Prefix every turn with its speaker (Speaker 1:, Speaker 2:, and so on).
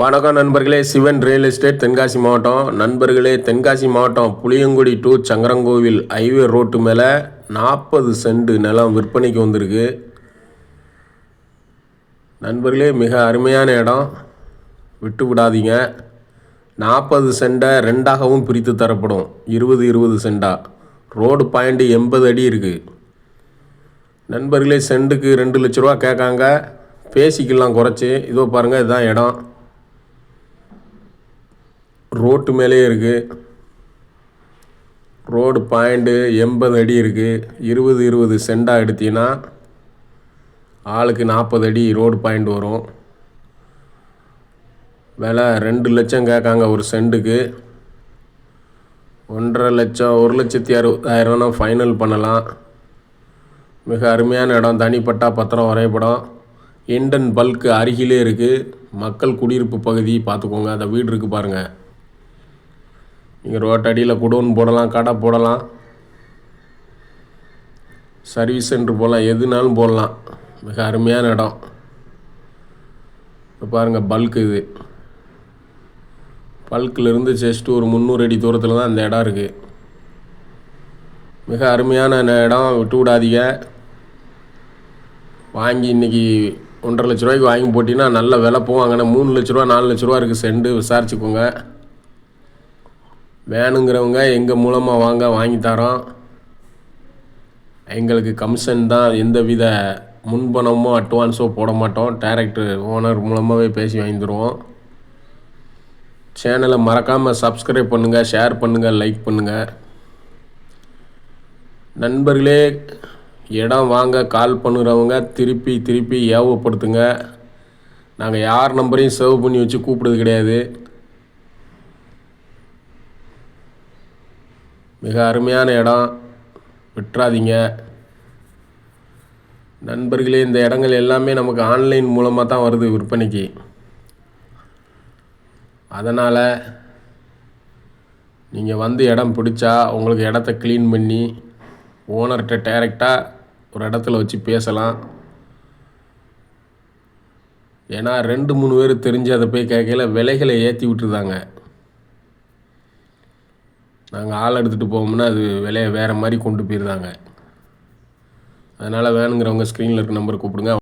Speaker 1: வணக்கம் நண்பர்களே Sivan real estate Tenkasi மாவட்டம். நண்பர்களே தென்காசி மாவட்டம் Puliyangudi to Sankarankovil highway road மேலே நாற்பது சென்ட் நிலம் விற்பனைக்கு வந்திருக்கு. நண்பர்களே மிக அருமையான இடம். விட்டு விடாதீங்க. நாற்பது சென்டை ரெண்டாகவும் பிரித்து தரப்படும். இருபது இருபது சென்டா ரோடு பாயிண்ட் எண்பது அடி இருக்குது நண்பர்களே சென்ட்டுக்கு ரெண்டு லட்ச ரூபா கேட்காங்க. பேசிக்கலாம் குறைச்சி. இதோ பாருங்கள் இதுதான் இடம். ரோட்டு மேலேயே இருக்குது ரோடு பாயிண்ட்டு எண்பது அடி இருக்குது இருபது இருபது சென்டாக எடுத்தீங்கன்னா ஆளுக்கு நாற்பது அடி ரோடு பாயிண்ட் வரும். விலை ரெண்டு லட்சம் கேட்காங்க ஒரு சென்ட்டுக்கு ஒன்றரை லட்சம் ஒரு லட்சத்தி அறுபதாயிரம்னா ஃபைனல் பண்ணலாம். மிக அருமையான இடம். தனிப்பட்டா பத்திரம் வரைபடம். இண்டன் பல்க்கு அருகிலே இருக்குது மக்கள் குடியிருப்பு பகுதி பார்த்துக்கோங்க. அந்த வீடு இருக்குது பாருங்கள் நீங்கள் ரோட்டடியில் குடோன் போடலாம் கடை போடலாம். சர்வீஸ் சென்டர் போடலாம் எதுனாலும் போடலாம். மிக அருமையான இடம். இப்போ பாருங்கள் பல்க் இது. பல்க்லேருந்து ஜஸ்ட்டு ஒரு முந்நூறு அடி தூரத்தில் தான் அந்த இடம் இருக்குது மிக அருமையான இடம் விட்டு விடாதீங்க. வாங்கி இன்றைக்கி ஒன்றரை லட்ச ரூபாய்க்கு வாங்கி போட்டிங்கன்னா நல்ல விலை போவாங்கன்னா மூணு லட்ச ரூபா நாலு லட்ச ரூபா இருக்குது செண்டு விசாரிச்சுக்கோங்க. வேணுங்கிறவங்க எங்கள் மூலமாக வாங்க வாங்கி தரோம். எங்களுக்கு கமிஷன் தான் எந்த வித முன்பணமோ அட்வான்ஸோ போட மாட்டோம். டேரக்டர் ஓனர் மூலமாகவே பேசி வாங்கி தருவோம் சேனலை மறக்காமல் சப்ஸ்கிரைப் பண்ணுங்கள் ஷேர் பண்ணுங்கள் லைக் பண்ணுங்கள் நண்பர்களே இடம் வாங்க கால் பண்ணுறவங்க திருப்பி திருப்பி ஏவப்படுத்துங்க. நாங்கள் யார் நம்பரையும் சேவ் பண்ணி வச்சு கூப்பிடுறது கிடையாது. மிக அருமையான இடம். விட்டுறாதீங்க. நண்பர்களே இந்த இடங்கள் எல்லாமே நமக்கு ஆன்லைன் மூலமாக தான் வருது விற்பனைக்கு. அதனால் நீங்கள் வந்து இடம் பிடிச்சா உங்களுக்கு இடத்த க்ளீன் பண்ணி ஓனர்கிட்ட டைரெக்டாக ஒரு இடத்துல வச்சு பேசலாம். ஏன்னா ரெண்டு மூணு பேர் தெரிஞ்சு அதை போய் கேட்கல விலைகளை ஏற்றி விட்டுருதாங்க. நாங்கள் ஆள் எடுத்துகிட்டு போவோம்னா அது விலையை வேறு மாதிரி கொண்டு போயிருந்தாங்க அதனால் வேணுங்கிறவங்க ஸ்க்ரீனில் இருக்க நம்பர் கூப்பிடுங்க.